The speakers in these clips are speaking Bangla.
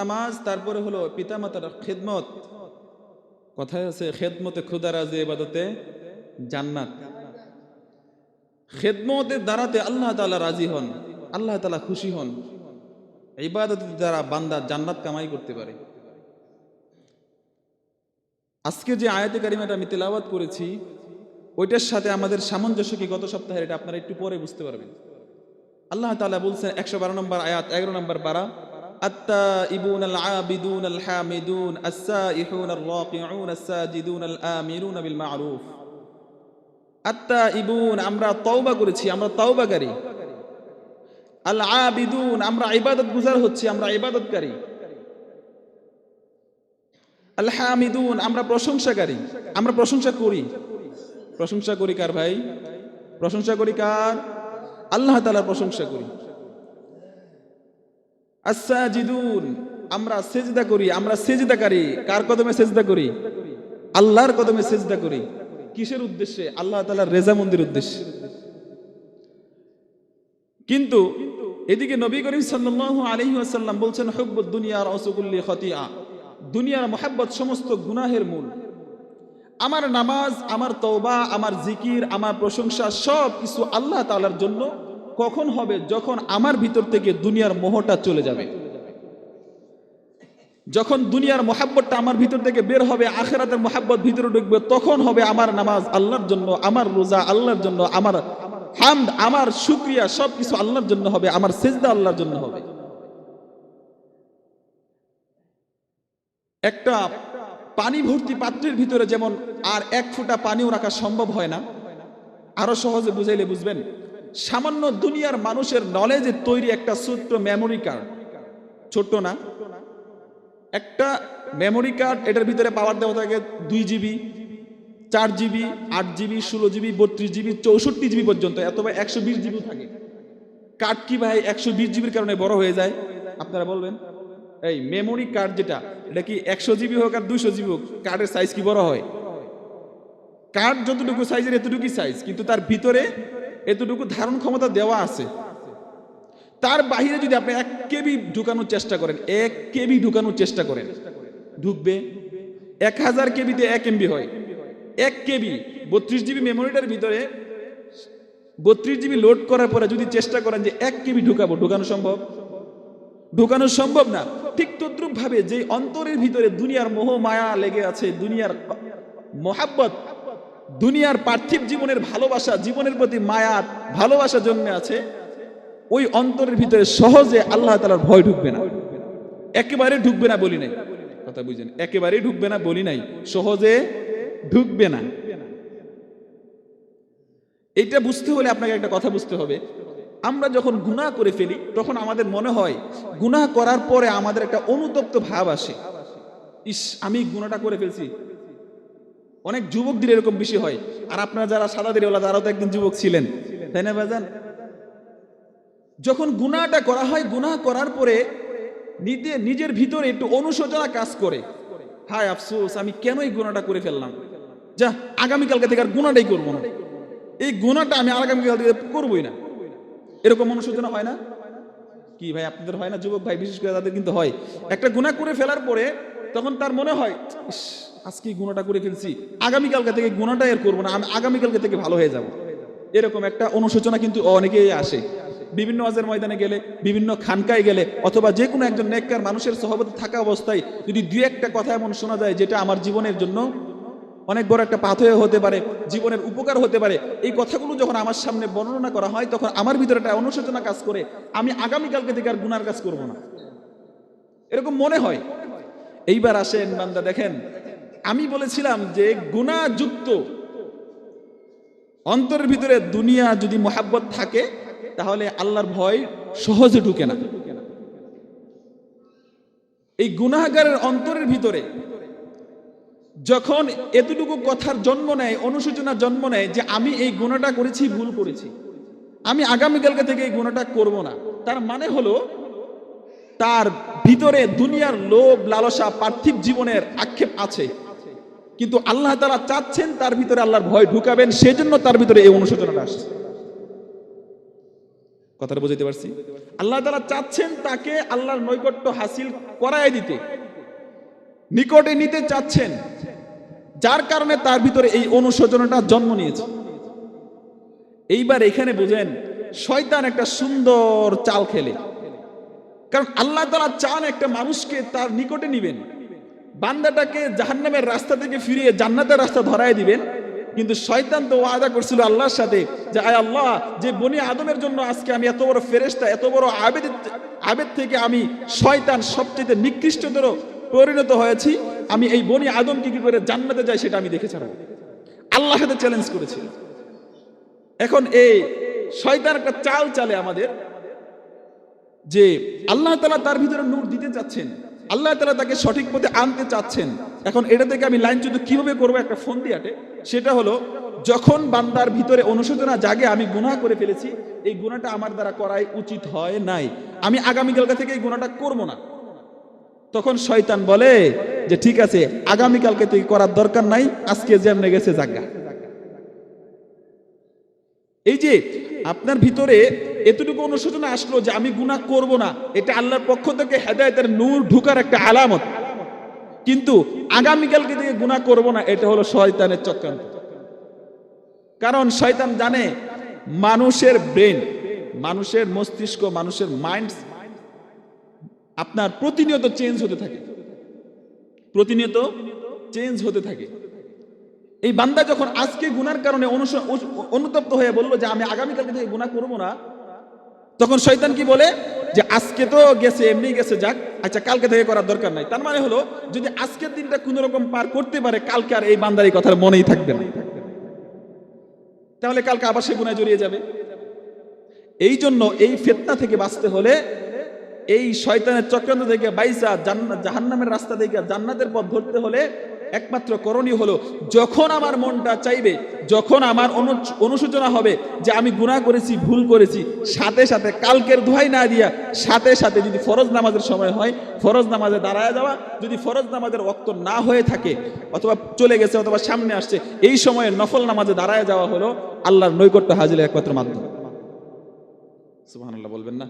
নামাজ, তারপরে হলো পিতামাতার খেদমত। কথায় আছে, খেদমতে খুদারাজে এবাদতে জান্নাত। খেদমতের দ্বারাতে আল্লাহ তাআলা রাজি হন, আল্লাহ তালা খুশি হন। ইবাদতের দ্বারা বান্দা জান্নাত কামাই করতে পারে। আজকে যে আয়াতে কারিমাটা আমি তেলাওয়াত করেছি, ওইটার সাথে আমাদের সামঞ্জস্য কি গত সপ্তাহের, এটা আপনারা একটু পরে বুঝতে পারবেন। আল্লাহ তাআলা বলছেন, একশো বারো নম্বর আয়াত, এগারো নম্বর বারা التائبون العابدون الحامدون السائحون الراكعون الساجدون الآمرون بالمعروف التائبون আমরা তওবা করেছি আমরা তওবাকারী আল আবিদুন আমরা ইবাদত গুজার হচ্ছি আমরা ইবাদতকারী আল হামিদুন আমরা প্রশংসাকারী আমরা প্রশংসা করি প্রশংসা করি কার ভাই প্রশংসা করি কার আল্লাহ তাআলার প্রশংসা করি আসাজিদুন আমরা সেজদা করি, আমরা সেজদাকারী। কার কদমে সেজদা করি? আল্লাহর কদমে সেজদা করি। কিসের উদ্দেশ্যে? আল্লাহ তালার রেজা মন্দির উদ্দেশ্যে। কিন্তু এদিকে নবী করিম সাল্লাল্লাহু আলাইহি ওয়াসাল্লাম বলছেন দুনিয়ার অসুকুল্লি খতিয়া দুনিয়ার মোহাব্বত সমস্ত গুনাহের মূল। আমার নামাজ, আমার তওবা, আমার জিকির, আমার প্রশংসা সব কিছু আল্লাহ তালার জন্য কখন হবে? যখন আমার ভিতর থেকে দুনিয়ার মোহটা চলে যাবে। যখন দুনিয়ার মোহাব্বতটা আমার ভিতর থেকে বের হবে, আখেরাতের মোহাব্বত ভিতরে ঢুকবে, তখন হবে আমার নামাজ আল্লাহর জন্য, আমার রোজা আল্লাহর জন্য, আমার হামদ, আমার শুক্রিয়া সব কিছু আল্লাহর জন্য হবে, আমার সেজদা আল্লাহর জন্য হবে। একটা পানি ভর্তি পাত্রের ভিতরে যেমন আর এক ফোঁটা পানিও রাখা সম্ভব হয় না। আরও সহজে বুঝাইলে বুঝবেন? সামান্য দুনিয়ার মানুষের নলেজের তৈরি একটা ছোট্ট মেমোরি কার্ড ছোট্ট না? একটা মেমোরি কার্ড এটার ভিতরে পাওয়ার দেওয়া থাকে দুই জিবি চার জিবি আট জিবি ষোলো জিবি বত্রিশ জিবি চৌষট্টি জিবি পর্যন্ত অথবা একশো বিশ জিবি থাকে। কার্ড কি ভাই? একশো বিশ জিবির কারণে বড় হয়ে যায়। আপনারা বলবেন? এই মেমোরি কার্ড যেটা, এটা কি একশো জিবি হোক আর দুইশো জিবি হোক কার্ডের সাইজ কি বড় হয়? কার্ড যতটুকু সাইজের এতটুকুই সাইজ কিন্তু তার ভিতরে এতটুকু ধারণ ক্ষমতা দেওয়া আছে। তার বাহিরে যদি আপনি এক কেবি ঢুকানোর চেষ্টা করেন, এক কেবি ঢুকানোর চেষ্টা করেন, ঢুকবে। এক হাজার কেবিতে এক এমবি হয়। এক কেবি, বত্রিশ জিবি মেমোরিটার ভিতরে বত্রিশ জিবি লোড করার পরে যদি চেষ্টা করেন যে এক কেবি ঢুকাবো, ঢুকানো সম্ভব? ঢুকানো সম্ভব না। ঠিক তদ্রুপ ভাবে যে অন্তরের ভিতরে দুনিয়ার মোহ, মায়া লেগে আছে, দুনিয়ার মোহাব্বত দুনিয়ার পার্থিব জীবনের ভালোবাসা, জীবনের প্রতি মায়া ভালোবাসা জন্মে আছে, ওই অন্তরের ভিতরে সহজে আল্লাহ তালার ভয় ঢুকবে না। একেবারে ঢুকবে না বলি নাই। কথা বুঝেন, একেবারে ঢুকবে না বলি নাই, সহজে ঢুকবে না। এটা বুঝতে হলে আপনাকে একটা কথা বুঝতে হবে। আমরা যখন গুনাহ করে ফেলি, তখন আমাদের মনে হয়, গুনাহ করার পরে আমাদের একটা অনুতপ্ত ভাব আসে। ইস, আমি গুনাহটা করে ফেলছি। অনেক যুবকদের এরকম বেশি হয়। আর আপনারা যারা সাদা দিরিওয়ালা তারাও তো একদিন যুবক ছিলেন। তাই না বাজান যখন গুনাহটা করা হয়, গুনাহ করার পরে নিজে, নিজের ভিতরে একটু অনুশোচনা কাজ করে। হায় আফসোস, আমি কেন এই গুনাহটা করে ফেললাম? যা, আগামীকালকে থেকে আর গুনাহটাই করব না। এই গুনাহটা আমি আগামীকাল থেকে করবোই না। এরকম অনুশোচনা হয় না? কি ভাই, আপনাদের হয় না যুবক ভাই? বিশেষ করে তাদের কিন্তু হয়। একটা গুনাহ করে ফেলার পরে তখন তার মনে হয় আজকে গুণাটা করে ফেলছি, আগামীকালকে থেকে গুণাটা এর করব না, আমি আগামীকালকে থেকে ভালো হয়ে যাব। এরকম একটা অনুশোচনা কিন্তু অনেকেই আসে। বিভিন্ন ওয়াজের ময়দানে গেলে, বিভিন্ন খানকায় গেলে, অথবা যে কোনো একজন নেককার মানুষের সহবতে থাকা অবস্থায় যদি দুই একটা কথা এমন শোনা যায়, যেটা আমার জীবনের জন্য অনেক বড় একটা পাথর হতে পারে, জীবনের উপকার হতে পারে, এই কথাগুলো যখন আমার সামনে বর্ণনা করা হয়, তখন আমার ভিতরে একটা অনুশোচনা কাজ করে, আমি আগামীকালকে থেকে আর গুনার কাজ করব না। এরকম মনে হয়। এইবার আসেন বান্দা, দেখেন আমি বলেছিলাম যে গুণাযুক্ত অন্তরের ভিতরে দুনিয়া যদি মোহাব্বত থাকে, তাহলে আল্লাহর ভয় সহজে ঢুকে না। এই গুনাহগারের অন্তরের ভিতরে যখন এতটুকু কথার জন্ম নেয় অনুসূচনা জন্ম নেয় যে আমি এই গুণাটা করেছি, ভুল করেছি। আমি আগামীকালকে থেকে এই গুণাটা করব না। তার মানে হলো, তার ভিতরে দুনিয়ার লোভ, লালসা, পার্থিব জীবনের আক্ষেপ আছে। কিন্তু আল্লাহ তারা চাচ্ছেন তার ভিতরে আল্লাহর ভয় ঢুকাবেন, সেজন্য তার ভিতরে এই অনুশোচনাটা আসছে। কথাটা বুঝাইতে পারছি? আল্লাহ তারা চাচ্ছেন তাকে আল্লাহর নৈকট্য হাসিল করায় দিতে। নিকটে নিতে চাচ্ছেন, যার কারণে তার ভিতরে এই অনুশোচনাটা জন্ম নিয়েছে। এইবার এখানে বুঝেন, শয়তান একটা সুন্দর চাল খেলে। কারণ আল্লাহ তালা চান একটা মানুষকে তার নিকটে নিবেন। বান্দাটাকে জাহান্নামের রাস্তা থেকে ফিরিয়ে জান্নাতের রাস্তা ধরায় দিবেন। কিন্তু শয়তান তো ওয়াদা করছিল আল্লাহর সাথে যে, আয় আল্লাহ, যে বনি আদমের জন্য আজকে আমি এত বড় ফেরেস্তা এত বড় আবেদ আবেদ থেকে আমি শয়তান সবচেয়ে নিকৃষ্টতর পরিণত হয়েছি। আমি এই বনি আদমকে কি করে জান্নাতে যাই সেটা আমি দেখে আল্লাহর সাথে চ্যালেঞ্জ করেছিল। এখন এই শয়তান একটা চাল চালে আমাদের যে আল্লাহ তালা তার ভিতরে নূর দিতে চাচ্ছেন। আল্লাহ তালা তাকে সঠিক পথে আনতে চাচ্ছেন। এখন এটা থেকে আমি লাইন শুধু কীভাবে করব একটা ফোন দিয়াটে সেটা হলো, যখন বান্দার ভিতরে অনুশোচনা জাগে, আমি গুনাহ করে ফেলেছি, এই গুণাটা আমার দ্বারা করাই উচিত হয় নাই। আমি আগামীকালকা থেকে এই গুণাটা করব না। তখন শয়তান বলে যে, ঠিক আছে আগামীকালকে তুই করার দরকার নাই, আজকে যেমনে গেছে জাগা। এই যে আপনার ভিতরে এতটুকু অনুশোচনা আসলো যে আমি গুনাহ করব না, এটা আল্লাহর পক্ষ থেকে হেদায়তের নূর ঢুকার একটা আলামত। কিন্তু আগামীকালকে থেকে গুনাহ করব না, এটা হলো শয়তানের চক্রান্ত। কারণ শয়তান জানে মানুষের ব্রেন, মানুষের মস্তিষ্ক, মানুষের মাইন্ড আপনার প্রতিনিয়ত চেঞ্জ হতে থাকে। প্রতিনিয়ত চেঞ্জ হতে থাকে। এই বান্দা যখন আজকে গুনার কারণে অনুতপ্ত হয়ে বলল যে আমি আগামীকালকে থেকে গুনাহ করব না, তখন শয়তান কি বলে? যে আজকে তো গেছে, এমনি গেছে, যাক আচ্ছা কালকে থেকে করার দরকার নাই। তার মানে হলো, যদি আজকের দিনটা কোন রকম পার করতে পারে, কালকে আর এই বান্দার এই কথার মনেই থাকবে না। তাহলে কালকে আবার সে গুনায় জড়িয়ে যাবে। এই জন্য এই ফেতনা থেকে বাঁচতে হলে এই শয়তানের চক্রান্ত থেকে বাইসা জাহান্নামের রাস্তা থেকে জান্নাতের পথ ধরতে হলে একমাত্র করণীয় হলো, যখন আমার মনটা চাইবে, যখন আমার অনু- অনুশোচনা হবে যে আমি গুনাহ করেছি, ভুল করেছি, সাথে সাথে কালকের দোহাই না দিয়া, সাথে সাথে যদি ফরজ নামাজের সময় হয়, ফরজ নামাজে দাঁড়ায় যাওয়া, যদি ফরজ নামাজের ওক্ত না হয়ে থাকে, অথবা চলে গেছে, অথবা সামনে আসছে, এই সময়ে নফল নামাজে দাঁড়ায় যাওয়া হলো আল্লাহর নৈকট্য হাজিরের একমাত্র মাধ্যম। সুবহানাল্লাহ বলবেন না?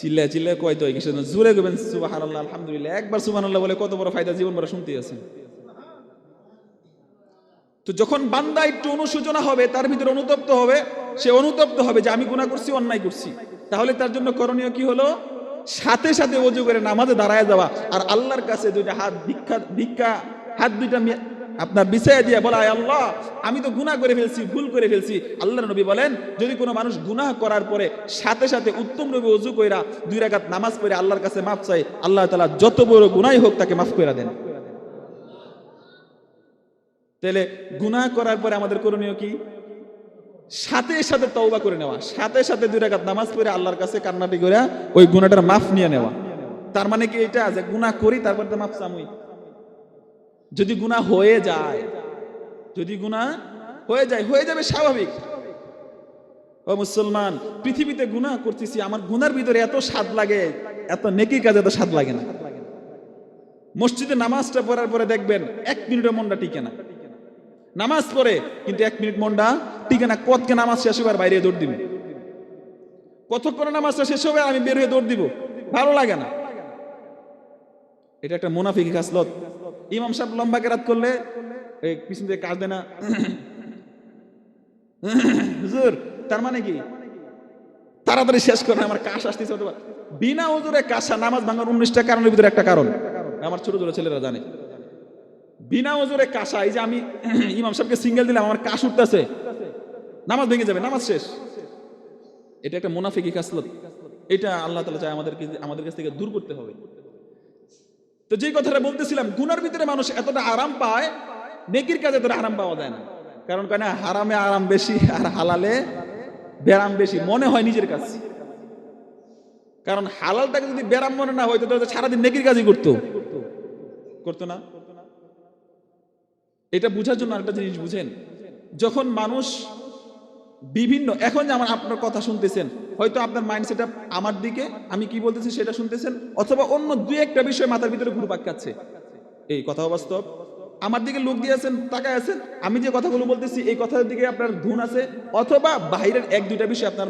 চিল্লা চিল্লা কয় তো কিছু না জোরে করবেন সুবহানাল্লাহ, আলহামদুলিল্লাহ। একবার সুবহানাল্লাহ বলে কত বড় ফায়দা জীবন ভরা শুনতে আছেন। তো যখন বান্দা একটু অনুশোচনা হবে, তার ভিতরে অনুতপ্ত হবে, সে অনুতপ্ত হবে যে আমি গুনাহ করছি, অন্যায় করছি। তাহলে তার জন্য করণীয় কি হলো? সাথে সাথে অজু করে নামাজে দাঁড়ায় যাওয়া। আর আল্লাহর কাছে দুইটা হাত, ভিক্ষা ভিক্ষা, হাত দুইটা আপনার বিছাইয়া দিয়ে বলা আল্লাহ, আমি তো গুনাহ করে ফেলছি, ভুল করে ফেলছি। আল্লাহর নবী বলেন, যদি কোনো মানুষ গুনাহ করার পরে সাথে সাথে উত্তম নবী অজু কইরা দুই রাকাত নামাজ পড়ে আল্লাহর কাছে মাফ চাই আল্লাহ তাআলা যত বড় গুনাহই হোক তাকে মাফ কইরা দেন। তাহলে গুনাহ করার পরে আমাদের করণীয় কি? সাথে সাথে তওবা করে নেওয়া, সাথে সাথে দুই রাকাত নামাজ পড়ে আল্লাহর কাছে কান্নাটি করে ওই গুনাহটার মাফ নিয়ে নেওয়া। তার মানে কি এটা? যে গুনাহ করি, তারপর তো মাফ চামুই। যদি গুনাহ হয়ে যায়, যদি গুনাহ হয়ে যায়, হয়ে যাবে স্বাভাবিক। ও মুসলমান, পৃথিবীতে গুনাহ করতেছি, আমার গুনার ভিতরে এত স্বাদ লাগে, এত নেকি কাজে এত স্বাদ লাগে না। মসজিদে নামাজটা পড়ার পরে দেখবেন এক মিনিটের মনটা টিকে না। নামাজ পড়ে, কিন্তু এক মিনিট মনটা টিকে না, কতকে নামাজ শেষ হবে আর বাইরে দৌড় দিবে? কতক্ষণ নামাজটা শেষ হবে আমি বের হয়ে দৌড় দিব? ভালো লাগে না। এটা একটা মুনাফিক খাসলত। ইমাম সাহেব লম্বা কেরাত করলে পিছন থেকে কাজ দেয় না। হুজুর, তার মানে কি? তাড়াতাড়ি শেষ করে আমার কাশ আসতেছে অথবা। বিনা হুজুরে কাশা নামাজ ভাঙার উনিশটা কারণের ভিতরে একটা কারণ। আমার ছোট ছোট ছেলেরা জানে। বিনা ওজোরে কাশা, এই যে আমি ইমাম সাহেবকে সিঙ্গেল দিলাম, আমার কাশ উঠতেছে। নামাজ ভেঙে যাবে, নামাজ শেষ। এটা একটা মুনাফিকি খাসলত এটা আল্লাহ তালা চায় আমাদেরকে, আমাদের কাছ থেকে দূর করতে হবে। তো যে কথাটা বলতেছিলাম, গুনার ভিতরে মানুষ এতটা আরাম পায়, নেকির কাজে এতটা আরাম পাওয়া যায় না। কারণ কেন হারামে আরাম বেশি আর হালালে ব্যারাম বেশি। মনে হয় নিজের কাছে কারণ হালালটাকে যদি ব্যারাম মনে না হইতো, তাহলে সারাদিন নেকির কাজই করতো। করতো না? এটা বুঝার জন্য একটা জিনিস বুঝেন। যখন মানুষ বিভিন্ন, এখন আমার আপনার কথা শুনতেছেন, হয়তো আপনার মাইন্ড সেট আমার দিকে, আমি কি বলতেছি সেটা শুনতেছেন, অথবা অন্য দুই একটা বিষয় মাথার ভিতরে ঘুরপাক খাচ্ছে। এই কথা বাস্তব। আমার দিকে লোক দিয়ে আছেন, তাকায় আছেন, আমি যে কথাগুলো বলতেছি, এই কথার দিকে আপনার ধুন আছে, অথবা বাইরের এক দুইটা বিষয় আপনার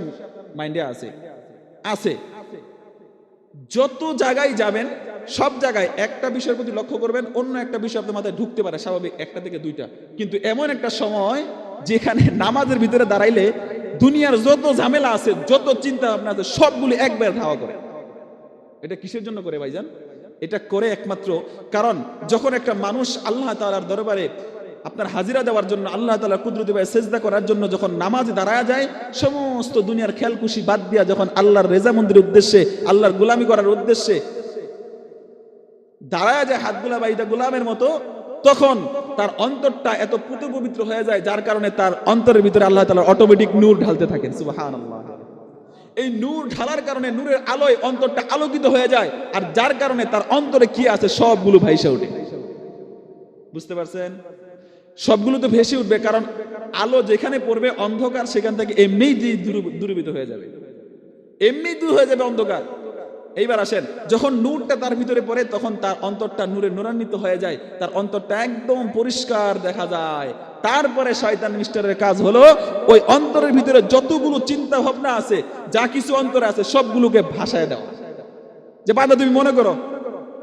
মাইন্ডে আছে। আছে। যত জায়গায় যাবেন, সব জায়গায় একটা বিষয়ের প্রতি লক্ষ্য করবেন, অন্য একটা বিষয় আপনার মাথায় ঢুকতে পারে, স্বাভাবিক একটা থেকে দুইটা। কিন্তু এমন একটা সময় যেখানে নামাজের ভিতরে দাঁড়াইলে দুনিয়ার যত ঝামেলা আছে, যত চিন্তা ভাবনা আছে, সবগুলি একবার ধাওয়া করে। এটা কিসের জন্য করে ভাইজান? এটা করে একমাত্র কারণ যখন একটা মানুষ আল্লাহ তাআলার দরবারে আপনার হাজিরা দেওয়ার জন্য, আল্লাহ তাআলা কুদরতি ভাই সেজদা করার জন্য যখন নামাজ দাঁড়ায় যায়, সমস্ত দুনিয়ার খেয়ালকুশি বাদ দিয়া যখন আল্লাহর রেজামন্দির উদ্দেশ্যে, আল্লাহর গোলামি করার উদ্দেশ্যে দাঁড়ায় যায় হাতগুলা বাইদা গোলামের মতো তখন তার অন্তরটা এত পুত পবিত্র হয়ে যায়, যার কারণে তার অন্তরের ভিতরে আল্লাহ তাআলা অটোমেটিক নূর ঢালতে থাকেন, সুবহানাল্লাহ। এই নূর ঢালার কারণে নূরের আলোয় অন্তরটা আলোকিত হয়ে যায়, আর যার কারণে তার অন্তরে কি আছে সবগুলো ভাইসে ওঠে। বুঝতে পারছেন? সবগুলো তো ভেসে উঠবে, কারণ আলো যেখানে পড়বে অন্ধকার, সেখান থেকে এমনিই দূর- দূর- দূরীভূত হয়ে যাবে। এমনি দূর হয়ে যাবে অন্ধকার। এইবার আসেন, যখন নূরটা তার ভিতরে পড়ে, তখন তার অন্তরটা নূরে নূরান্বিত হয়ে যায়, তার অন্তরটা একদম পরিষ্কার দেখা যায়। তারপরে শয়তান মিস্টারের কাজ হলো, ওই অন্তরের ভিতরে যতগুলো চিন্তা ভাবনা আছে, যা কিছু অন্তরে আছে, সবগুলোকে ভাষায় দেওয়া। যে বাদা তুমি মনে করো,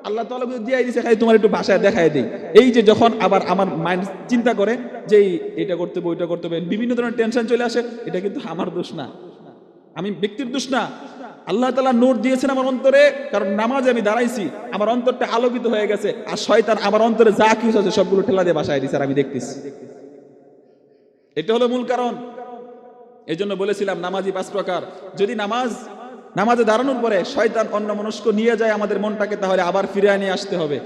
আল্লাহ বুঝে দিয়ে দিছে, খালি তোমার একটু ভাষায় দেখায় দেই। এই যে যখন আবার আমার মাইন্ড চিন্তা করে, যে এটা করতে হবে, ওইটা করতে হবে, বিভিন্ন ধরনের টেনশন চলে আসে, এটা কিন্তু আমার দোষ না। আমি ব্যক্তির দোষ না। আল্লাহ তালা নোট দিয়েছেন আমার অন্তরে, কারণ নামাজে আমি দাঁড়াইছি, আমার অন্তরটা আলোকিত হয়ে গেছে, আর শয়তান আমার অন্তরে যা কিছু আছে সবগুলো ঠেলা দিয়ে বাসায় দিছে, আর আমি দেখতেছি। এটা হলো মূল কারণ। এই জন্য বলেছিলাম নামাজি পাঁচ প্রকার। যদি নামাজ, নামাজে দাঁড়ানোর পরে শয়তান অন্য মনস্ক নিয়ে যায় আমাদের মনটাকে, তাহলে আবার ফিরে নিয়ে আসতে হবে।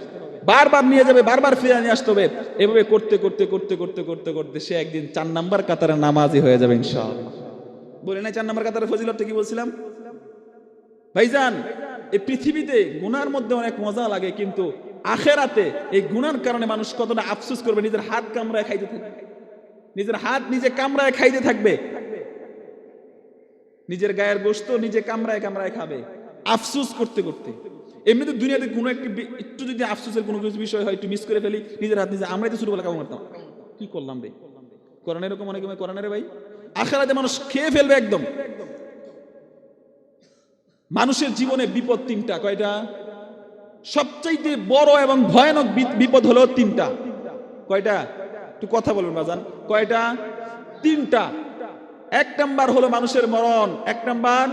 বারবার নিয়ে যাবে, বারবার ফিরে নিয়ে আসতে হবে। এভাবে করতে করতে করতে করতে করতে করতে সে একদিন চার নাম্বার কাতারে নামাজি হয়ে যাবে, ইনশাআল্লাহ। বলে নাই চার নাম্বার কাতারে ফজিলতটা কি বলছিলাম? ভাইজান, এই পৃথিবীতে গুনার মধ্যে অনেক মজা লাগে, কিন্তু আখেরাতে এই গুনার কারণে মানুষ কতটা আফসোস করবে, নিজের হাত কামড়ায় খাইতে থাকবে। নিজের হাত নিজে কামড়ায় খাইতে থাকবে। নিজের গায়ের গোস্ত নিজে কামড়ায় কামড়ায় খাবে, আফসুস করতে করতে। এমনিতে দুনিয়াতে কোনো একটি একটু যদি আফসোসের কোনো কিছু বিষয় হয়, একটু মিস করে ফেলি, নিজের হাত নিজে আমরাই তো করে কামড় মারতাম। কি করলাম রে? করেন এরকম অনেক করেন রে ভাই? আখেরাতে মানুষ খেয়ে ফেলবে একদম। মানুষের জীবনে বিপদ তিনটা। কয়টা? সবচাইতে বড় এবং ভয়ানক বিপদ হলো তিনটা। কয়টা? একটু কথা বলবেন বাজান। কয়টা? তিনটা। এক নাম্বার হলো মানুষের মরণ। এক নাম্বার,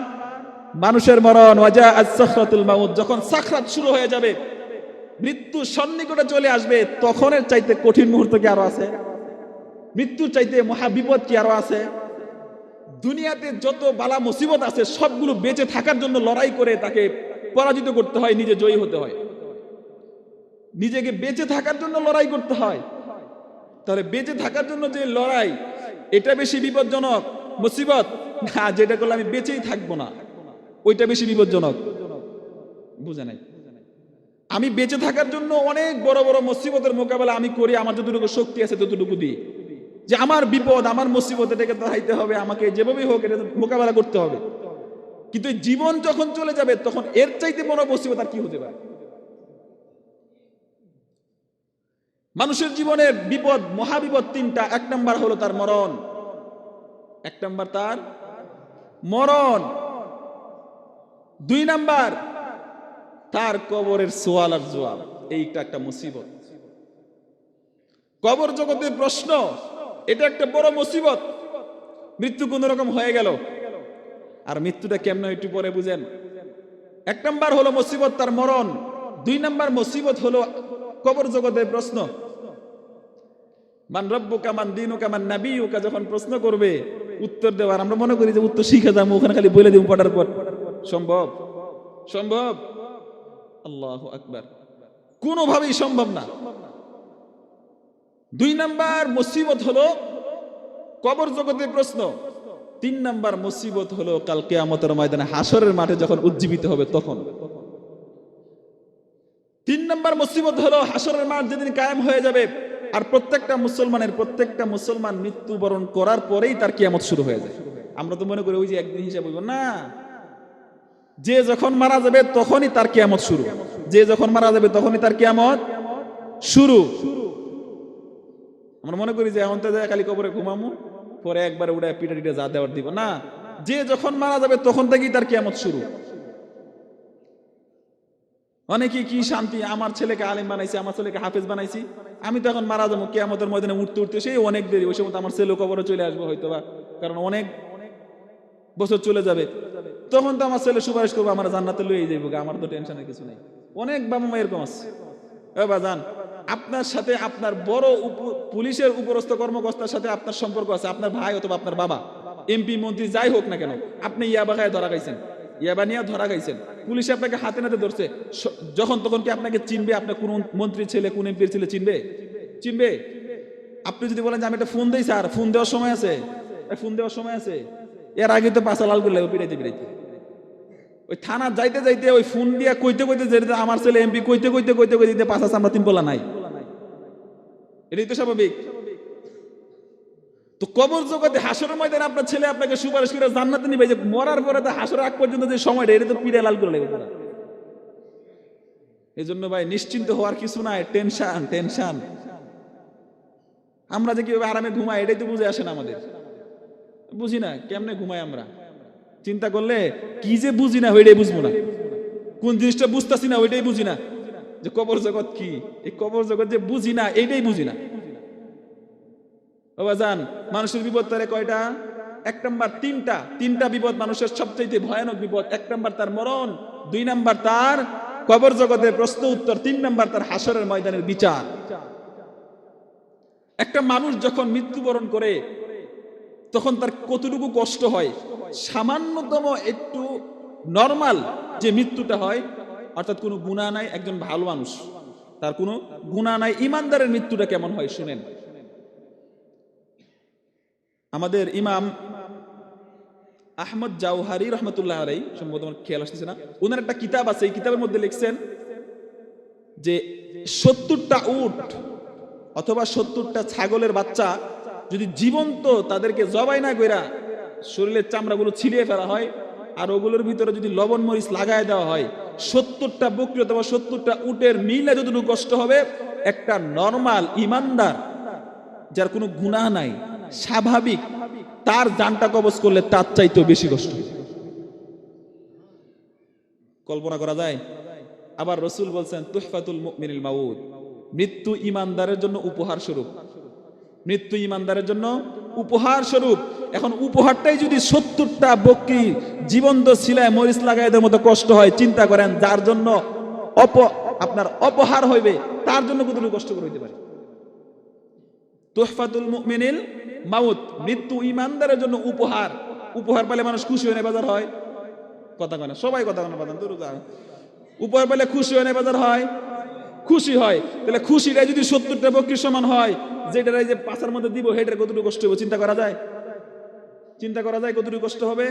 মানুষের মরণ। ওয়াজা আস-সাখরাতুল মাউত। যখন সাখরাত শুরু হয়ে যাবে, মৃত্যু সন্নিকটে চলে আসবে, তখনের চাইতে কঠিন মুহূর্ত কি আরও আছে? মৃত্যুর চাইতে মহা বিপদ কি আরও আছে? দুনিয়াতে যত বালা মুসিবত আছে, সবগুলো বেঁচে থাকার জন্য লড়াই করে তাকে পরাজিত করতে হয়, নিজে জয়ী হতে হয়। নিজেকে বেঁচে থাকার জন্য লড়াই করতে হয়। তাহলে বেঁচে থাকার জন্য যে লড়াই, এটা বেশি বিপজ্জনক, মুসিবত? না, যেটা করলে আমি বেঁচেই থাকব না। ওইটা বেশি বিপজ্জনক। বুঝে নাই? আমি বেঁচে থাকার জন্য অনেক বড় বড় মুসিবতের মোকাবেলা আমি করি, আমার যতটুকু শক্তি আছে ততটুকু দিই। যে আমার বিপদ, আমার মুসিবত এটাকে দাঁড়াইতে হবে, আমাকে যেভাবেই হোক এটা মোকাবেলা করতে হবে। কিন্তু জীবন যখন চলে যাবে, তখন এর চাইতে বড় মুসিবত আর কি হতে পারে? মানুষের জীবনের বিপদ, মহাবিপদ তিনটা। এক নাম্বার হলো তার মরণ। এক নাম্বার তার মরণ। দুই নাম্বার তার কবরের সোয়াল আর জবাব। এইটা একটা মুসিবত। কবর জগতের প্রশ্ন এটা একটা বড় মুসিবত। মৃত্যু কোন রকম হয়ে গেল। আর মৃত্যুটা কেমন একটু পরে বুঝেন। এক নাম্বার হলো মুসিবত, তার মরণ। দুই নাম্বার মুসিবত হলো কবর জগতের প্রশ্ন। মান রব্বুকা, মান দিনুকা, মান নাবিয়ুকা যখন প্রশ্ন করবে, উত্তর দেওয়ার, আমরা মনে করি যে উত্তর শিখে যাব, ওখানে খালি বলে দিব পড়ার পর। সম্ভব? সম্ভব? আল্লাহ আকবার। কোনোভাবেই সম্ভব না। দুই নাম্বার মুসিবত হলো কবর জগতের প্রশ্ন। তিন নাম্বার মুসিবত হলো কাল কেয়ামতের ময়দানে হাসরের মাঠে যখন উজ্জীবিত হবে তখন। তিন নাম্বার মুসিবত হলো হাসরের মাঠ যেদিন কায়েম হয়ে যাবে আর প্রত্যেকটা মুসলমানের প্রত্যেকটা মুসলমান মৃত্যুবরণ করার পরেই তার কিয়ামত শুরু হয়ে যায়। আমরা তো মনে করি ওই যে একদিন হিসাব হইব। না। যে যখন মারা যাবে তখনই তার কিয়ামত শুরু। যে যখন মারা যাবে তখনই তার কিয়ামত শুরু। আমরা মনে করি যে এখন তো যায় খালি কবরে ঘুমামু, পরে একবার উড়ে পিঠা টিটা যা দেওয়ার দিব। না, যে যখন মারা যাবে তখন থেকেই তার কিয়ামত শুরু। অনেকে কি শান্তি, আমার ছেলেকে আলেম বানাইছি, আমার ছেলেকে হাফেজ বানাইছি, আমি তো এখন মারা যাব, কেয়ামতের ময়দানে উঠতে উঠতে সেই অনেক দেরি, ওই সময় আমার ছেলে কবরে চলে আসব হয়তো বা কারণ অনেক বছর চলে যাবে। তখন তো আমার ছেলে সুপারিশ করব, আমার জান্নাতে লইয়ে যাইব আমার তো টেনশনের কিছু নেই। অনেক বাবা মা এরকম আছে। এ বাজান আপনার সাথে আপনার বড় পুলিশের উপরস্থ কর্মকর্তার সাথে আপনার সম্পর্ক আছে, আপনার ভাই অথবা আপনার বাবা এমপি মন্ত্রী, যাই হোক না কেন, আপনি ইয়াবা ধরা খাইছেন। ইয়াবা নিয়ে ধরা খাইছেন। পুলিশে আপনাকে হাতে নাতে ধরছে। যখন তখন কি আপনাকে চিনবে? আপনার কোন মন্ত্রীর ছেলে, কোন এমপির ছেলে চিনবে? চিনবে? আপনি যদি বলেন যে আমি একটা ফোন দিই, স্যার, ফোন দেওয়ার সময় আছে। ফোন দেওয়ার সময় আছে। এর আগে তো পাঁচা লাল করলে পিড়াইতে পিড়াইতে। ওই থানা যাইতে যাইতে ওই ফোন দিয়া কইতে কইতে যেতে আমার ছেলে এমপি কইতে কইতে কইতে কইতে পাঁচ আছে আমরা তিন বলা নাই। এটাই তো স্বাভাবিক। তো কবর জগতে হাসরের ময়দানে আপনার ছেলে আপনাকে সুপারিশ করে জান্নাতে নিবে, যে মরার পরে তো হাসরের আগ পর্যন্ত যে সময়টা, এটা তো পিড়ে লাল করে লাগবে এই জন্য ভাই, নিশ্চিন্ত হওয়ার কিছু নাই, টেনশন টেনশন। আমরা যে কীভাবে আরামে ঘুমাই, এটাই তো বুঝে আসে না আমাদের। বুঝি না, কেমনে ঘুমাই আমরা? চিন্তা করলে কি যে বুঝি না, ওইটাই বুঝব না। কোন জিনিসটা বুঝতেছি না, ওইটাই বুঝি না। যে কবর জগৎ কি? এই কবর জগৎ যে বুঝি না, এইটাই বুঝি না। বাবা যান মানুষের বিপদ তারে কয়টা? এক নাম্বার তিনটা। তিনটা বিপদ মানুষের সবচেয়ে ভয়ানক বিপদ। এক নাম্বার তার মরণ, দুই নাম্বার তার কবর জগতের প্রশ্ন উত্তর, তিন নাম্বার তার হাসরের ময়দানের বিচার। একটা মানুষ যখন মৃত্যুবরণ করে, তখন তার কতটুকু কষ্ট হয়? সামান্যতম একটু নর্মাল যে মৃত্যুটা হয়, অর্থাৎ কোনো গুণা নাই, একজন ভালো মানুষ, তার কোনো গুণা নাই, ইমানদারের মৃত্যুটা কেমন হয় শুনেন। আমাদের ইমাম আহমদ জাওহারি রহমতুল্লাহ আলাই সম্ভবত আমার খেয়াল আসতেছে না, ওনার একটা কিতাব আছে, এই কিতাবের মধ্যে লিখছেন যে সত্তরটা উট অথবা সত্তরটা ছাগলের বাচ্চা যদি জীবন্ত তাদেরকে জবাই না কইরা শরীরের চামড়াগুলো ছিঁড়িয়ে ফেলা হয়, আর ওগুলোর ভিতরে যদি লবণ মরিচ লাগায় দেওয়া হয়, সত্তরটা বকরি অথবা সত্তরটা উটের মিলে যতটুকু কষ্ট হবে, একটা নর্মাল ইমানদার, যার কোনো গুনাহ নাই, স্বাভাবিক, তার জানটা কবজ করলে তার চাইতেও বেশি কষ্ট কল্পনা করা যায়, আবার রসুল বলছেন, তুহফাতুল মুমিনিল মাউদ মৃত্যু ইমানদারের জন্য উপহার স্বরূপ। মৃত্যু ইমানদারের জন্য উপহার স্বরূপ, এখন উপহারটাই যদি সত্তরটা বকরি জীবন্ত শিলায় মরিচ লাগাইদের মতো কষ্ট হয়, চিন্তা করেন, যার জন্য অপ, আপনার অপহার হইবে, তার জন্য কতটুকু কষ্ট করে হইতে পারে? তোহফাতুল মুমিনিল মাউত, মৃত্যু ইমানদারের জন্য উপহার উপহার পেলে মানুষ খুশি হয়ে বাজার হয়। কথা কয় না, সবাই কথা কয় না, বাজার উপহার পেলে খুশি হয়ে বাজার হয়। খুশি হয়, তাহলে খুশিটা যদি সত্তরটা বকরির সমান হয় যেটা এই যে পাশার মধ্যে দিব, হেটার কতটুকু কষ্ট হবে চিন্তা করা যায়? চিন্তা করা যায় কতটুকু কষ্ট হবে?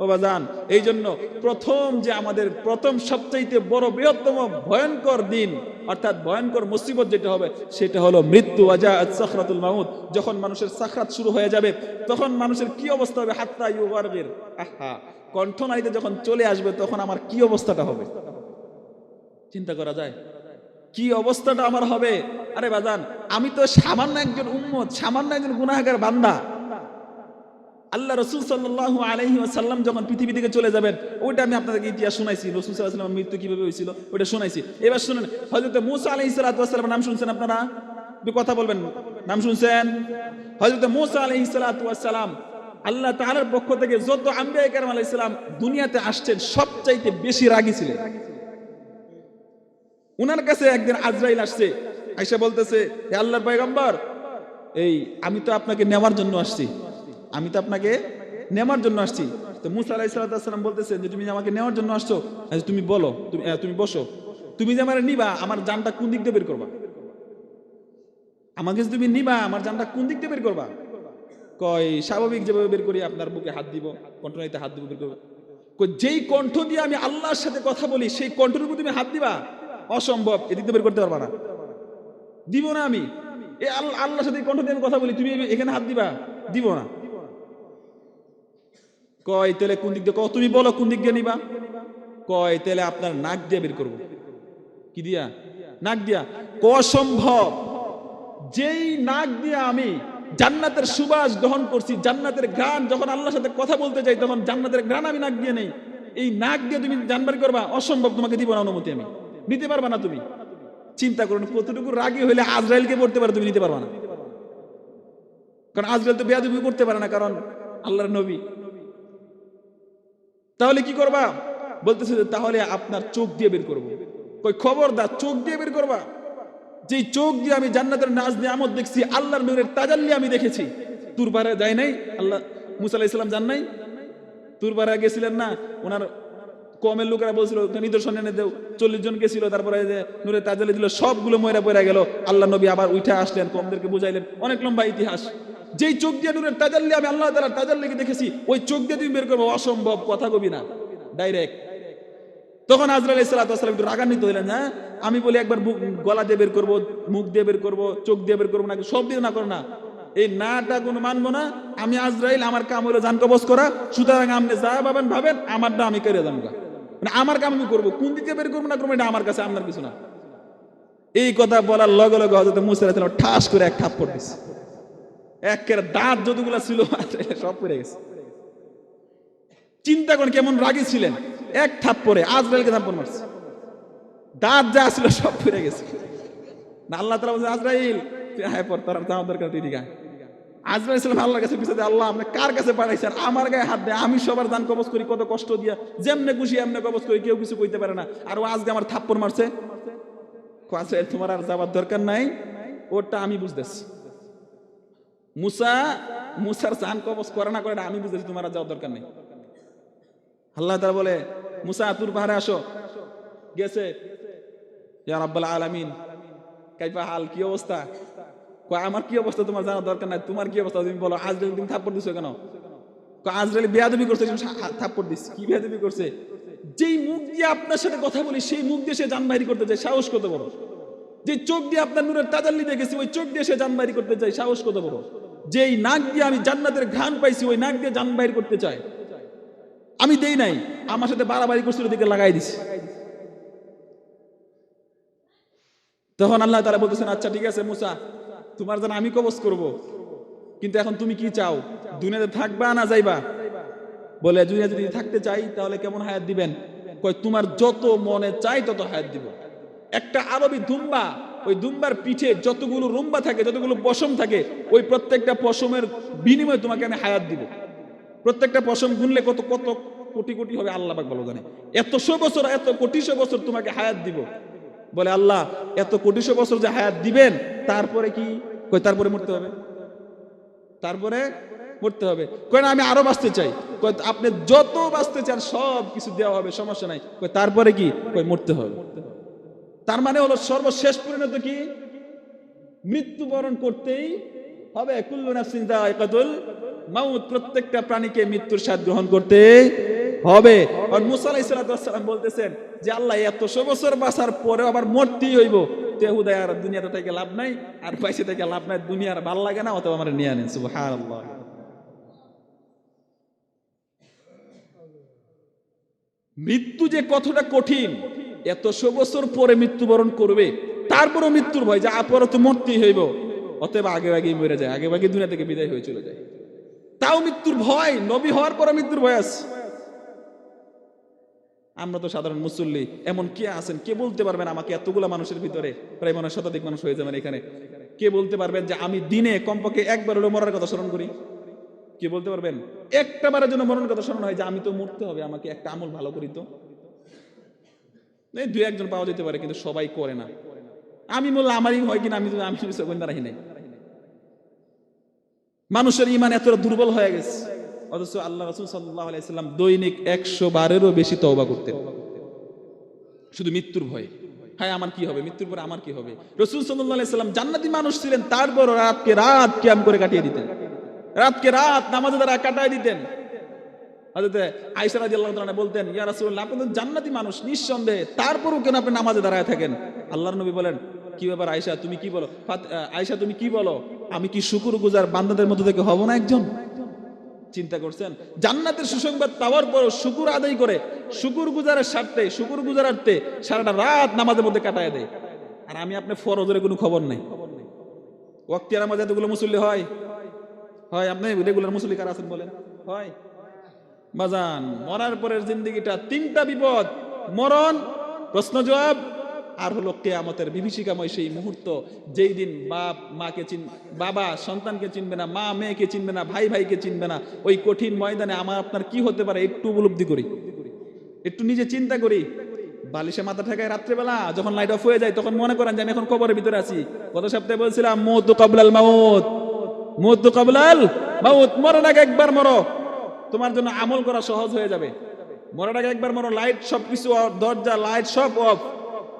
বাবা যান এই জন্য প্রথম যে আমাদের, প্রথম সবচাইতে বড় বৃহত্তম ভয়ঙ্কর দিন, অর্থাৎ ভয়ঙ্কর মুসিবত যেটা হবে, সেটা হলো মৃত্যু সাখরাতুল মাউদ যখন মানুষের সাখরাত শুরু হয়ে যাবে, তখন মানুষের কি অবস্থা হবে? হাত্তা ইউগারগির। আহা কণ্ঠনালীতে যখন চলে আসবে, তখন আমার কি অবস্থাটা হবে? চিন্তা করা যায়? কি অবস্থাটা আমার হবে? আরে বাজান, আমি তো সামান্য একজন উম্মত, সামান্য একজন গুনাহগার বান্দা। আল্লাহ রসুল সাল্লাহ আলহি সাল্লাম যখন পৃথিবী থেকে চলে যাবেন, ওইটা আমি আপনাদেরকে ইতিহাস শোনাইছি। রসুল সাল্লাহ মৃত্যু কীভাবে হয়েছিল, ওইটা শোনাইছি। এবার শুনেন হজরত মুসা আলহি সাল্লাম নাম শুনছেন আপনারা? একটু কথা বলবেন, নাম শুনছেন? হজরত মুসা আলহি সাল্লাম আল্লাহ তাআলার পক্ষ থেকে যত আম্বিয়া কারাম আলাইহিস সালাম দুনিয়াতে আসছেন, সবচাইতে বেশি রাগী ছিলেন। উনার কাছে একদিন আজরাইল আসছে আইসা বলতেছে হে আল্লাহর পয়গম্বর এই আমি তো আপনাকে নেওয়ার জন্য আসছি আমি তো আপনাকে নেওয়ার জন্য আসছি। তো মুসা আলাইহিস সালাম বলতেছেন যে তুমি আমাকে নেওয়ার জন্য আসছো আচ্ছা, তুমি বলো তুমি তুমি বসো। তুমি যে আমার নিবা আমার জানটা কোন দিক দিয়ে বের করবা? আমাকে তুমি নিবা আমার জানটা কোন দিক দিয়ে বের করবা? কয় স্বাভাবিক যেভাবে বের করি আপনার বুকে হাত দিব কণ্ঠনাইতে হাত দিব বের করব। যেই কণ্ঠ দিয়ে আমি আল্লাহর সাথে কথা বলি সেই কণ্ঠের উপর তুমি হাত দিবা? অসম্ভব, এদিক বের করতে পারবা না। দিব না আমি। এ আল্লাহ আল্লাহর সাথে কণ্ঠ দিয়ে আমি কথা বলি, তুমি এখানে হাত দিবা? দিব না। কয়, তাহলে কোন দিক দিয়ে তুমি বলো কোন দিক দিয়ে নিবা? কয়, তাহলে আপনার নাক দিয়ে বের করব। কি দিয়া? নাক দিয়া। অসম্ভব। যেই নাক দিয়ে আমি জান্নাতের সুবাস গ্রহণ করছি, জান্নাতের ঘ্রাণ, যখন আল্লাহর সাথে কথা বলতে যাই, তখন জান্নাতের ঘ্রাণ আমি নাক দিয়ে নেই। এই নাক দিয়ে তুমি জানবারি করবা, অসম্ভব, তোমাকে দিব না অনুমতি আমি। নিতে পারবা না তুমি। চিন্তা করুন কতটুকু রাগী হইলে আজরাইলকে পড়তে পারো, তুমি নিতে পারবা না। কারণ আজরাইল তো বেয়াদবি করতে পারে না, কারণ আল্লাহর নবী। তাহলে কি করবা? বলতেছে তাহলে আপনার চোখ দিয়ে বের করব। কই, খবরদার, চোখ দিয়ে বের করবা? যেই চোখ দিয়ে আমি জান্নাতের নাজ নিয়ামত দেখছি, আল্লাহর নূরের তাজাল্লি আমি দেখেছি। তুরবারে যায় নাই? আল্লাহ, মুসা আলাইহিস সালাম যান নাই? তুরবারে গেছিলেন না? ওনার কমের লোকেরা বলছিল "ওকে নিদর্শন এনে দেও। চল্লিশ জন গেছিল, তারপরে যে নূরের তাজাল্লি দিল, সবগুলো ময়রা পড়ে গেল। আল্লাহ নবী আবার উঠে আসলেন, কমদেরকে বুঝাইলেন, অনেক লম্বা ইতিহাস। যেই চোখ দিয়ে নূরের তাজাল্লি আমি আল্লাহ তাআলার তাজাল্লিকে দেখেছি, ওই চোখ দিয়ে তুমি বের করব, অসম্ভব কথা কবি না। ডাইরেক্ট তখন আজরাল ইসলাতাম একটু রাগান্বিত হইলেন হ্যাঁ? আমি বলি একবার গলা দিয়ে বের করব, মুখ দিয়ে বের করব, চোখ দিয়ে বের করব না সব দিয়ে না করো না। এই নাটা কোনো মানবো না। আমি আজরাইল, আমার কাম হলো জান কবজ করা। সুতরাং আপনি যা ভাবেন ভাবেন আমারটা আমি করে যান মানে আমার কাম আমি করব, কোন দিকে বের করব না করব, এটা আমার কাছে আপনার কিছু না। এই কথা বলার লগে লগে হজরত মুসা ঠাস করে এক থাপ্পড় দিছে। একের দাঁত যতগুলা ছিল, সব পড়ে গেছে। চিন্তা করেন কেমন রাগী ছিলেন। এক থাপ্পড়ে, আজরাইলকে থাপ্পড় মারছে। দাঁত যা ছিল, সব ফিরে গেছে। না, আল্লাহ তালা বলছে, আজরাইল আয় পর, তার যাওয়ার দরকার তুই দিকে আজরাইল ইসলাম আল্লাহর কাছে পিছিয়ে আল্লাহ আপনি কার কাছে পাঠাইছেন? আমার গায়ে হাত দেয় আমি সবার দান কবজ করি কত কষ্ট দিয়া। যেমনে খুশি এমনে কবজ করি কেউ কিছু কইতে পারে না। আর ও আজকে আমার থাপ্পড় মারছে। কয়, তোমার আর যাবার দরকার নাই? ওটা আমি বুঝতেছি। মুসা মুসার জান কবজ করে না করে আমি বুঝতেছি তোমার আর যাওয়ার দরকার নেই। আল্লাহ তাআলা বলে মুসা তুর পাহাড়ে আসো। গেছে। ইয়া রাব্বাল আলামিন। কাইফা হাল কি অবস্থা? কয়, আমার কি অবস্থা তোমার জানার দরকার নাই? তোমার কি অবস্থা? তুমি বলো, আজরাইল তুমি থাপ্পড় দিছো কেন? বেয়াদবি করছে থাপ্পড় দিস কি বেয়াদবি করছে? যেই মুখ দিয়ে আপনার সাথে কথা বলি, সেই মুখ দিয়ে সে করতে চায়। সাহস কত বড়? যে চোখ দিয়ে আপনার তাজাল্লি দেখেছি, ওই চোখ দিয়ে সে করতে চায়। সাহস কত বড়? যেই নাক দিয়ে আমি জান্নাতের ঘ্রাণ পাইছি, ওই নাক দিয়ে জানবাহির করতে চায়। আমি দেই নাই, আমার সাথে বাড়াবাড়ি করছিল দিকে লাগাই দিছি। তখন আল্লাহ তারা বলতেছেন আচ্ছা ঠিক আছে, মুসা তোমার যেন আমি কবজ করব। কিন্তু এখন তুমি কি চাও? দুনিয়াতে থাকবা না যাইবা? বলে দুনিয়া যদি থাকতে চাই, তাহলে কেমন হায়াত দিবেন? কয়, তোমার যত মনে চাই তত হায়াত দিব। একটা আরবি দুম্বা, ওই দুম্বার পিঠে যতগুলো রুম্বা থাকে, যতগুলো পশম থাকে, ওই প্রত্যেকটা পশমের বিনিময়ে তোমাকে আমি হায়াত দিব। প্রত্যেকটা পশম গুনলে কত কত কোটি কোটি হবে, আল্লাহ ভালো জানে। এতশো বছর, এত কোটিশো বছর তোমাকে হায়াত দিব। বলে, আল্লাহ, এত কোটিশো বছর যে হায়াত দিবেন, তারপরে কি? কই, তারপরে মরতে হবে। তারপরে মরতে হবে। কই, না, আমি আরও বাঁচতে চাই। কই, আপনি যত বাঁচতে চান, সব কিছু দেওয়া হবে, সমস্যা নাই। কই, তারপরে কি? কই, মরতে হবে। তার মানে হলো, সর্বশেষ পরিণত কি? মৃত্যুবরণ করতেই হবে। কুল্লু নাফসিন মাউত। প্রত্যেকটা প্রাণীকে মৃত্যুর স্বাদ গ্রহণ করতে হবে। আর মুসা আলাইহিস সালাম বলতেছেন যে, আল্লাহ এতশো বছর বাঁচার পরে আবার মরতেই হইব। তেহুদায় আর দুনিয়াতে থেকে লাভ নাই, আর পয়সা থেকে লাভ নাই দুনিয়ার ভালো লাগে না অথবা আমার নিয়ে আনেন। সুবহানাল্লাহ। মৃত্যু যে কতটা কঠিন এতশো বছর পরে মৃত্যুবরণ করবে, তারপরও মৃত্যুর ভয় যে আপরে তো মরতেই হইব। অতএব আগে আগেই মরে যায়, আগে আগে দুনিয়া থেকে বিদায় হয়ে চলে যায়। তাও মৃত্যুর ভয়, নবী হওয়ার পরে মৃত্যুর ভয় আছে। আমরা তো সাধারণ মুসল্লি, এমন কে আছেন? কে বলতে পারবেন আমাকে এতগুলা মানুষের ভিতরে? প্রায় মনে শতাধিক মানুষ হয়ে যাবেন এখানে। কে বলতে পারবেন যে আমি দিনে কমপক্ষে একবার হলেও মরার কথা স্মরণ করি? কে বলতে পারবেন? একটা বারের জন্য মরণের কথা স্মরণ হয় যে আমি তো মরতে হবে, আমাকে একটা আমল ভালো করি তো। দুই একজন পাওয়া যেতে পারে, কিন্তু সবাই করে না। আমি বললাম আমারই হয় কিনা, আমি আমি রাখি নাই। মানুষের ইমান এতটা দুর্বল হয়ে গেছে। অথচ আল্লাহ রসুল সাল্লাহ আলাইসাল্লাম দৈনিক একশো বারেরও বেশি তওবা করতেন। শুধু মৃত্যুর ভয়ে। হ্যাঁ আমার কি হবে? মৃত্যুর পরে আমার কি হবে? রসুল সাল্লাহ জান্নাতি মানুষ ছিলেন তারপর রাতকে রাত ক্যাম করে কাটিয়ে দিতেন। রাতকে রাত নামাজে দ্বারা কাটায় দিতেন। রাদিয়াল্লাহু তাআলা বলতেন, ইয়া আপনি জান্নাতি মানুষ, নিঃসন্দেহে। তারপরও কেন আপনি নামাজে দাঁড়ায় থাকেন? আল্লাহর নবী বলেন, কি ব্যাপার আয়েশা, তুমি কি বলো? আয়েশা, তুমি কি বলো? আমি কি শুকুর গুজার বান্দাদের মধ্যে থেকে হব না একজন? চিন্তা করছেন? জান্নাতের সুসংবাদ পাওয়ার পর শুকুর আদায় করে, শুকুর গুজারের স্বার্থে শুকুর গুজারার্থে সারাটা রাত নামাজের মধ্যে কাটায় দেয়। আর আমি আপনি ফরজের কোনো খবর নাই। ওয়াক্তিয়ার নামাজ এতগুলো মুসল্লি হয়? হয়, আপনি রেগুলার মুসলি কার আছেন বলেন? হয়। বাজান মরার পরের জিন্দগিটা তিনটা বিপদ। মরণ, প্রশ্ন জবাব আর হলো কেয়ামতের বিভীষিকাময় সেই মুহূর্ত যেই দিন বাপ মাকে চিন বাবা সন্তানকে চিনবে না মা মেয়েকে চিনবে না ভাই ভাইকে চিনবে না ওই কঠিন ময়দানে আমার আপনার কি হতে পারে একটু উপলব্ধি করি। একটু নিজে চিন্তা করি। বালিশে মাথা ঠেকায় রাত্রেবেলা যখন লাইট অফ হয়ে যায় তখন মনে করেন যে আমি এখন কবরের ভিতরে আছি। গত সপ্তাহে বলছিলাম মৌত কাবলাল মাউত মৌত কাবলাল মাউত মরার আগে একবার মরো। তোমার জন্য আমল করা সহজ হয়ে যাবে। মরার আগে একবার মরো লাইট সবকিছু off, দরজা লাইট সব অফ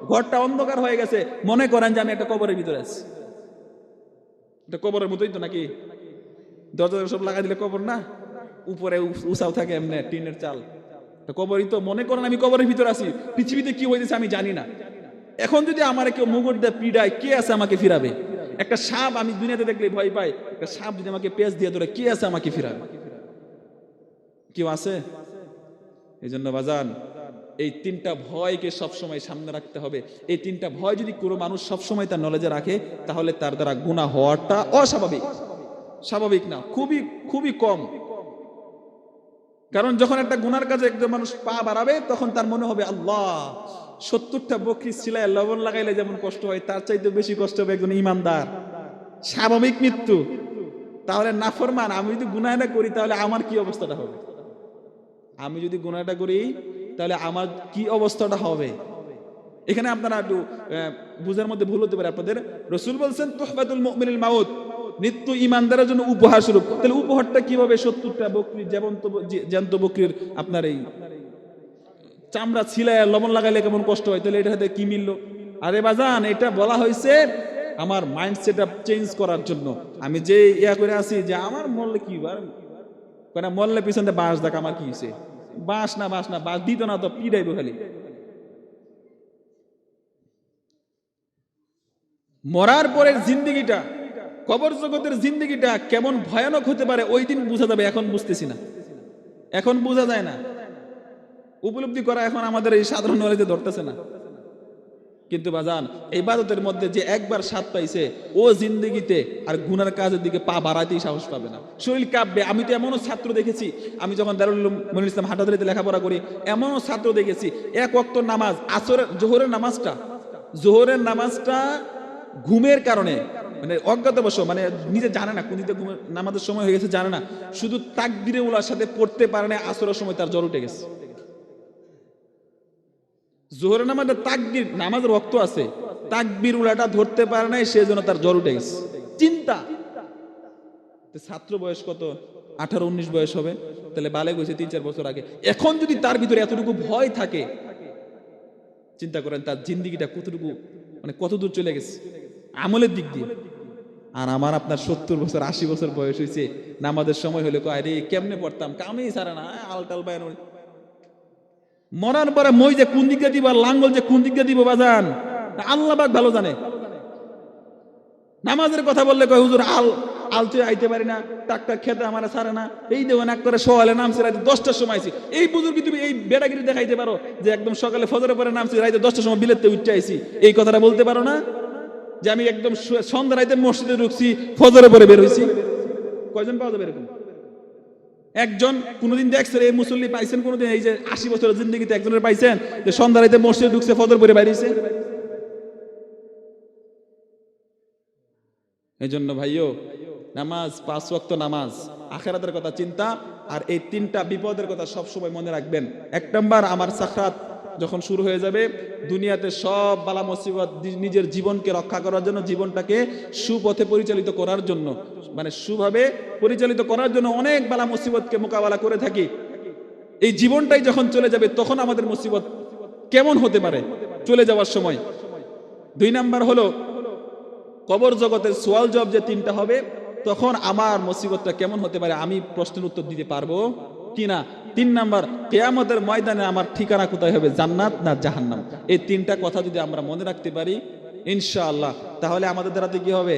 ঘরটা অন্ধকার হয়ে গেছে। মনে করেন যে আমি একটা কবরের ভিতরে আছি। এটা কবরের মতোই তো নাকি? দরজা সব লাগাই দিলে কবর না? উপরে উ- উঁচাও থাকে এমনি, টিনের চাল। কবরই তো মনে করেন আমি কবরের ভিতরে আছি। পৃথিবীতে কি হইতেছে আমি জানি না। এখন যদি আমার কেউ মুগুর দিয়ে পিডায়, কে আছে আমাকে ফিরাবে? একটা সাপ আমি দুনিয়াতে দেখলে ভয় পাই। একটা সাপ যদি আমাকে পেঁচ দিয়ে ধরে, কে আছে আমাকে ফিরাবে? কেউ আছে? এই জন্য বাজান এই তিনটা ভয়কে সবসময় সামনে রাখতে হবে। এই তিনটা ভয় যদি কোনো মানুষ সবসময় তার নলেজে রাখে, তাহলে তার দ্বারা গুণা হওয়াটা অস্বাভাবিক। স্বাভাবিক না, খুবই খুবই কম। কারণ যখন একটা গুনার কাজে একজন মানুষ পা বাড়াবে, তখন তার মনে হবে, আল্লাহ, সত্তরটা বকরি সিলায় লবণ লাগাইলে যেমন কষ্ট হয়, তার চাইতে বেশি কষ্ট হবে একজন ইমানদার। স্বাভাবিক মৃত্যু। তাহলে নাফরমান, আমি যদি গুনাহটা করি, তাহলে আমার কি অবস্থাটা হবে? আমি যদি গুনাহটা করি তাহলে আমার কি অবস্থাটা হবে? এখানে আপনারা একটু বুঝার মধ্যে ভুল হতে পারে আপনাদের। রসুল বলছেন তোহবাতুল মুমিনুল মাউত নিত্য ইমানদারের জন্য উপহার স্বরূপ। তাহলে উপহারটা কীভাবে সত্তরটা বকরি জ্যান্ত জ্যান্ত বকরির আপনার এই চামড়া ছিলায়, লবণ লাগাইলে কেমন কষ্ট হয়? তাহলে এটা হাতে কি মিললো? আরে বাজান, এটা বলা হয়েছে আমার মাইন্ড সেট আপ চেঞ্জ করার জন্য। আমি যে ইয়া করে আছি যে আমার মরলে কি বার মানে মরলে পিছনে বাঁশ দেখ আমার কি হয়েছে বাঁশ না, বাস না, বাস দিত না তো পিড়াইব খালি। মরার পরের জিন্দিগিটা, কবর জগতের জিন্দিগিটা কেমন ভয়ানক হতে পারে, ওই দিন বোঝা যাবে, এখন বুঝতেছি না। এখন বোঝা যায় না। উপলব্ধি করা এখন আমাদের এই সাধারণ নলেজে ধরতেছে না। কিন্তু বাজান এই বাদতের মধ্যে যে একবার স্বাদ পাইছে, ও জিন্দগিতে আর গুনার কাজের দিকে পা বাড়াতেই সাহস পাবে না। শরীর কাঁপবে, আমি তো এমনও ছাত্র দেখেছি, আমি যখন দারুল মনির ইসলাম হাটাদারিতে লেখাপড়া করি, এমনও ছাত্র দেখেছি, এক অক্ত নামাজ, আসরের, জোহরের নামাজটা জোহরের নামাজটা ঘুমের কারণে মানে অজ্ঞাতবশ মানে নিজে জানে না কোন নামাজের সময় হয়ে গেছে, জানে না, শুধু তাকবিরে উলার সাথে পড়তে পারে না, আসরের সময় তার জ্বর উঠে গেছে। জোহরের নামাজে তাকবির, নামাজের রক্ত আছে। তাকবির উলাটা ধরতে পারে নাই সেই জন্য তার জ্বর উঠে গেছে। চিন্তা? ছাত্র বয়স কত? আঠারো, উনিশ বয়স হবে। তাহলে বালে গেছে তিন, চার বছর আগে। এখন যদি তার ভিতরে এতটুকু ভয় থাকে, চিন্তা করেন তার জিন্দিগিটা কতটুকু মানে কত দূর চলে গেছে? আমলের দিক দিয়ে। আর আমার আপনার সত্তর বছর, আশি বছর বয়স হয়েছে। নামাজের সময় হলে কয় রে কেমনে পড়তাম? কামেই সারা না আলটাল বায়ন মরার পরে মই যে কোন দিক দিব, লাঙ্গল যে কোন দিক দিব, বাজান? আল্লাহ পাক ভালো জানে। নামাজের কথা বললে কয়, হুজুর, আল আলচে আইতে পারি না টাকটা খেতে আমার সারে না, এই দেবো না করে সোয়ালে নামছে রাইতে দশটার সময় আইছি। এই বুজুর্গ তুমি এই বেড়াগিরি দেখাইতে পারো যে একদম সকালে ফজরের পরে নামছি রাইতে দশটার সময় বিলেতে উঠতে আইছি। এই কথাটা বলতে পারো না? যে আমি একদম সন্ধ্যা রাইতে মসজিদে ঢুকছি, ফজরের পরে বের হইছি। কয়জন পাওয়া যাবে এরকম? একজন কোনোদিন দেখছেন এই মুসল্লি পাইছেন কোনোদিন? এই যে আশি বছরের জিন্দগিতে একজনের পাইছেন যে সন্ধ্যা রাইতে মসজিদে ঢুকছে ফদর পরে বাইরেছে। এই জন্য ভাইও নামাজ, পাঁচ ওয়াক্ত নামাজ, আখেরাতের কথা চিন্তা, আর এই তিনটা বিপদের কথা সবসময় মনে রাখবেন। এক নম্বর, আমার সাক্ষাৎ যখন শুরু হয়ে যাবে, দুনিয়াতে সব বালা মুসিবত নিজের জীবনকে রক্ষা করার জন্য, জীবনটাকে সুপথে পরিচালিত করার জন্য। মানে সুভাবে পরিচালিত করার জন্য অনেক বালা মুসিবতকে মোকাবেলা করে থাকি। এই জীবনটাই যখন চলে যাবে, তখন আমাদের মুসিবত কেমন হতে পারে? চলে যাওয়ার সময়। দুই নাম্বার হলো, কবর জগতের সোয়াল জব যে তিনটা হবে, তখন আমার মুসিবতটা কেমন হতে পারে আমি প্রশ্নের উত্তর দিতে পারব কিনা? তিন নাম্বার, কেয়ামতের ময়দানে আমার ঠিকানা কোথায় হবে, জান্নাত না জাহান্নাম? এই তিনটা কথা যদি আমরা মনে রাখতে পারি, ইনশাআল্লাহ, তাহলে আমাদের দ্বারাতে কি হবে?